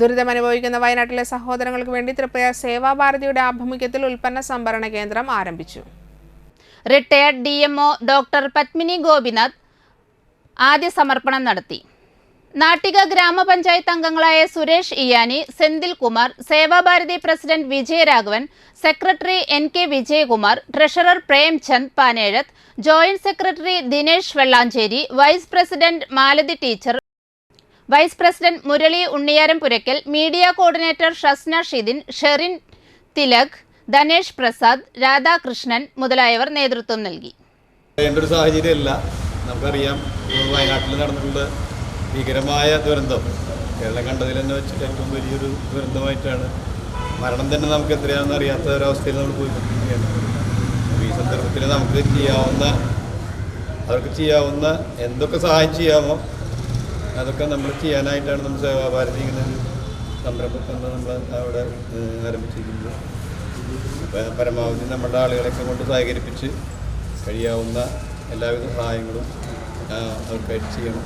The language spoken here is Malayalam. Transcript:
ദുരിതമനുഭവിക്കുന്ന വയനാട്ടിലെ സഹോദരങ്ങൾക്ക് വേണ്ടി തൃപ്പയാർ സേവാഭാരതിയുടെ ആഭിമുഖ്യത്തിൽ ഉൽപ്പന്ന സംഭരണ കേന്ദ്രം ആരംഭിച്ചു. Retired D MO doctor Padmini Gopinath ആദ്യ സമർപ്പണം നടത്തി. നാട്ടിക ഗ്രാമപഞ്ചായത്ത് അംഗങ്ങളായ Suresh Iyani Senthil Kumar Sevabharathi president Vijayaraghavan secretary N K Vijayakumar treasurer Premchand Panezhath joint secretary Dinesh Vellanchery vice president Malathi teacher vice president Murali Unniyaram Puraykkal media coordinator Shasna Shidin Sherin Thilak Dhanesh Prasad Radhakrishnan മുതലായവർ നേതൃത്വം നൽകി. എന്റെ ഒരു സാഹചര്യമല്ല. നമുക്കറിയാം വയനാട്ടിൽ നടന്നിട്ടുള്ള ഭീകരമായ ദുരന്തം. കേരളം കണ്ടതിൽ തന്നെ വെച്ചിട്ട് ഏറ്റവും വലിയൊരു ദുരന്തമായിട്ടാണ്. മരണം തന്നെ നമുക്ക് എത്രയാണെന്ന് അറിയാത്ത ഒരവസ്ഥയിൽ നമ്മൾ പോയിക്കൊണ്ടിരിക്കുകയാണ്. ഈ സന്ദർഭത്തിൽ നമുക്ക് ചെയ്യാവുന്ന അവർക്ക് ചെയ്യാവുന്ന എന്തൊക്കെ സഹായം ചെയ്യാമോ അതൊക്കെ നമ്മൾ ചെയ്യാനായിട്ടാണ് നമ്മൾ സേവാഭാരതി ഇങ്ങനെ സംരംഭം നമ്മൾ അവിടെ ആരംഭിച്ചിരിക്കുന്നത്. അപ്പം പരമാവധി നമ്മുടെ ആളുകളെയൊക്കെ കൊണ്ട് സഹകരിപ്പിച്ച് കഴിയാവുന്ന എല്ലാവിധ സഹായങ്ങളും അവർക്കായിട്ട് ചെയ്യണം.